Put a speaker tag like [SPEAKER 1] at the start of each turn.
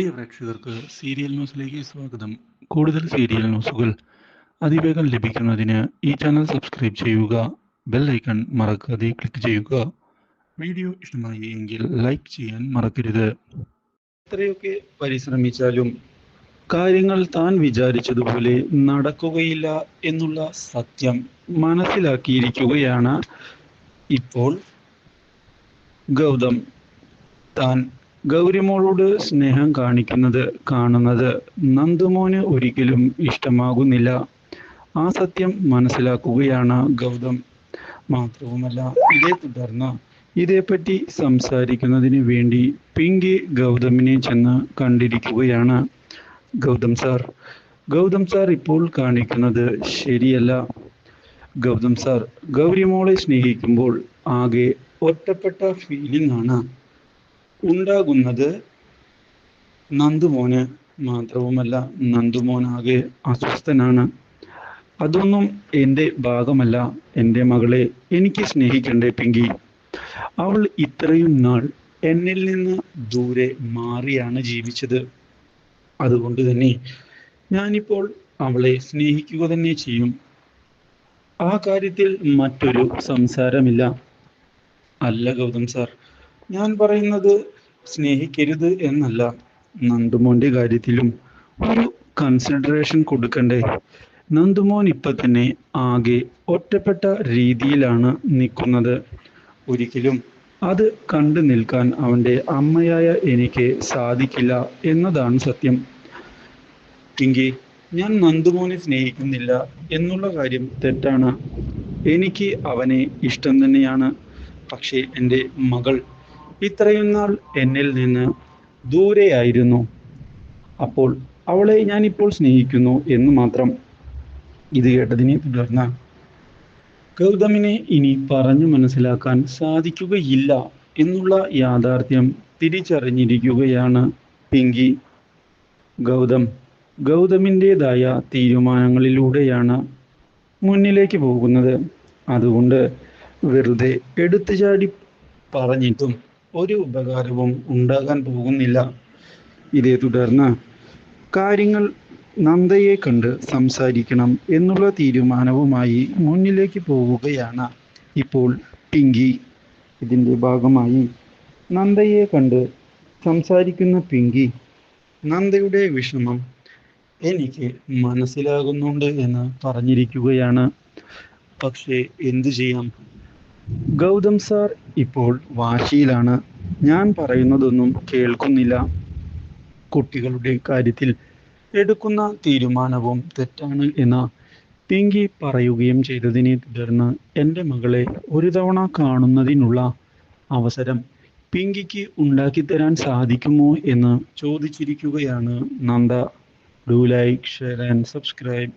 [SPEAKER 1] പ്രിയ പ്രേക്ഷകർക്ക് സീരിയൽ ന്യൂസിലേക്ക് സ്വാഗതം. കൂടുതൽ സീരിയൽ ന്യൂസുകൾ അതിവേഗം ലഭിക്കുന്നതിന് ഈ ചാനൽ സബ്സ്ക്രൈബ് ചെയ്യുക ബെൽ ഐക്കൺ മറക്കാതെ ക്ലിക്ക് ചെയ്യുക. വീഡിയോ ഇഷ്ടമായി എങ്കിൽ ലൈക്ക് ചെയ്യാൻ മറക്കരുത്. എത്രയൊക്കെ പരിശ്രമിച്ചാലും കാര്യങ്ങൾ താൻ വിചാരിച്ചതുപോലെ നടക്കുകയില്ല എന്നുള്ള സത്യം മനസ്സിലാക്കിയിരിക്കുകയാണ് ഇപ്പോൾ ഗൗതം. താൻ ഗൗരിമോളോട് സ്നേഹം കാണിക്കുന്നത് കാണുന്നത് നന്ദുമോന് ഒരിക്കലും ഇഷ്ടമാകുന്നില്ല. ആ സത്യം മനസ്സിലാക്കുകയാണ് ഗൗതം. മാത്രവുമല്ല ഇതേ തുടർന്ന് ഇതേപ്പറ്റി സംസാരിക്കുന്നതിന് വേണ്ടി പിങ്കി ഗൗതമിനെ ചെന്ന് കണ്ടിരിക്കുകയാണ് ഗൗതം സാർ. ഗൗതം സാർ ഇപ്പോൾ കാണിക്കുന്നത് ശരിയല്ല. ഗൗതം സാർ ഗൗരിമോളെ സ്നേഹിക്കുമ്പോൾ ആകെ ഒറ്റപ്പെട്ട ഫീലിംഗ് ആണ്. ഉണ്ടാകുന്നത് നന്ദുമോന് മാത്രവുമല്ല നന്ദുമോനാകെ അസ്വസ്ഥനാണ്. അതൊന്നും എന്റെ ഭാഗമല്ല എന്റെ മകളെ എനിക്ക് സ്നേഹിക്കണ്ടേ പിങ്കി. അവൾ ഇത്രയും നാൾ എന്നിൽ നിന്ന് ദൂരെ മാറിയാണ് ജീവിച്ചത്. അതുകൊണ്ട് തന്നെ ഞാനിപ്പോൾ അവളെ സ്നേഹിക്കുക തന്നെ ചെയ്യും. ആ കാര്യത്തിൽ മറ്റൊരു സംസാരമില്ല. അല്ല ഗൗതം സാർ ഞാൻ പറയുന്നത് സ്നേഹിക്കരുത് എന്നല്ല. നന്ദുമോന്റെ കാര്യത്തിലും ഒരു കൺസിഡറേഷൻ കൊടുക്കണ്ടേ? നന്ദുമോൻ ഇപ്പൊ തന്നെ ആകെ ഒറ്റപ്പെട്ട രീതിയിലാണ് നിൽക്കുന്നത്. ഒരിക്കലും അത് കണ്ടു നിൽക്കാൻ അവന്റെ അമ്മയായ എനിക്ക് സാധിക്കില്ല എന്നതാണ് സത്യം. എങ്കിൽ ഞാൻ നന്ദുമോനെ സ്നേഹിക്കുന്നില്ല എന്നുള്ള കാര്യം തെറ്റാണ്. എനിക്ക് അവനെ ഇഷ്ടം തന്നെയാണ്. പക്ഷേ എന്റെ മകൾ ഇത്രയും നാൾ എന്നിൽ നിന്ന് ദൂരെയായിരുന്നു അപ്പോൾ അവളെ ഞാനിപ്പോൾ സ്നേഹിക്കുന്നു എന്ന് മാത്രം ഇത് കേട്ടതിനെ തുടർന്ന് ഗൗതമിനെ ഇനി പറഞ്ഞു മനസ്സിലാക്കാൻ സാധിക്കുകയില്ല എന്നുള്ള യാഥാർത്ഥ്യം തിരിച്ചറിഞ്ഞിരിക്കുകയാണ് പിങ്കി. ഗൗതം ഗൗതമിന്റെതായ തീരുമാനങ്ങളിലൂടെയാണ് മുന്നിലേക്ക് പോകുന്നത്. അതുകൊണ്ട് വെറുതെ എടുത്തുചാടി പറഞ്ഞിട്ടും ഒരു ഉപകാരവും ഉണ്ടാകാൻ പോകുന്നില്ല. ഇതേ തുടർന്ന് കാര്യങ്ങൾ നന്ദയെ കണ്ട് സംസാരിക്കണം എന്നുള്ള തീരുമാനവുമായി മുന്നിലേക്ക് പോവുകയാണ് ഇപ്പോൾ പിങ്കി. ഇതിന്റെ ഭാഗമായി നന്ദയെ കണ്ട് സംസാരിക്കുന്ന പിങ്കി നന്ദയുടെ വിഷമം എനിക്ക് മനസ്സിലാകുന്നുണ്ട് എന്ന് പറഞ്ഞിരിക്കുകയാണ്. പക്ഷേ എന്തു ചെയ്യാം? ഗൗതം സാർ ഇപ്പോൾ വാശിയിലാണ്. ഞാൻ പറയുന്നതൊന്നും കേൾക്കുന്നില്ല. കുട്ടികളുടെ കാര്യത്തിൽ എടുക്കുന്ന തീരുമാനവും തെറ്റാണ് എന്ന് പിങ്കി പറയുകയും ചെയ്തതിനെ തുടർന്ന് എന്റെ മകളെ ഒരു തവണ കാണുന്നതിനുള്ള അവസരം പിങ്കിക്ക് ഉണ്ടാക്കിത്തരാൻ സാധിക്കുമോ എന്ന് ചോദിച്ചിരിക്കുകയാണ് Nanda. Do like share and subscribe